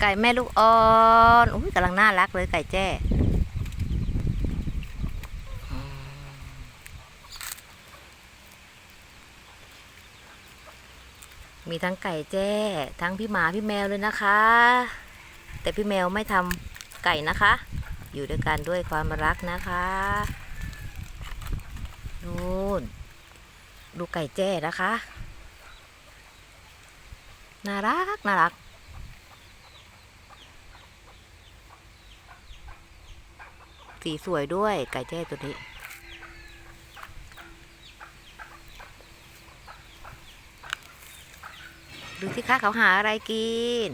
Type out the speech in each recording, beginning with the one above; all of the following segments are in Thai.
ไก่แม่ลูกอ่อนอุ้ยกำลังน่ารักเลยไก่แจ้มมีทั้งไก่แจ้ ทั้งพี่หมาพี่แมวเลยนะคะ แต่พี่แมวไม่ทำไก่นะคะ อยู่ด้วยกันด้วยความรักนะคะนู่นดูไก่แจ้นะคะ น่ารัก น่ารัก สีสวยด้วย ไก่แจ้ตัวนี้ ดูสิคะเขาหาอะไรกิน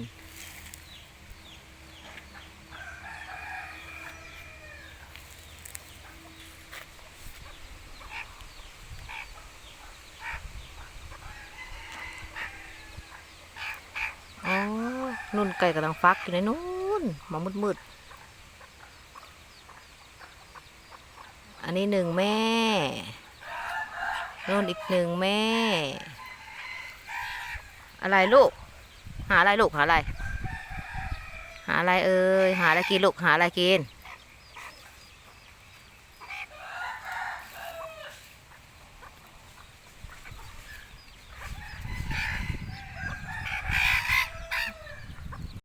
อ๋อนุ่นไก่กำลังฟักอยู่ในนู้นมามืดมืดๆ นนี้หนึ่งแม่นู่นอีกหนึ่งแม่ อะไรลูก หาอะไรลูกหาอะไร หาอะไรเอ่ยหาอะไรกินลูกหาอะไรกิน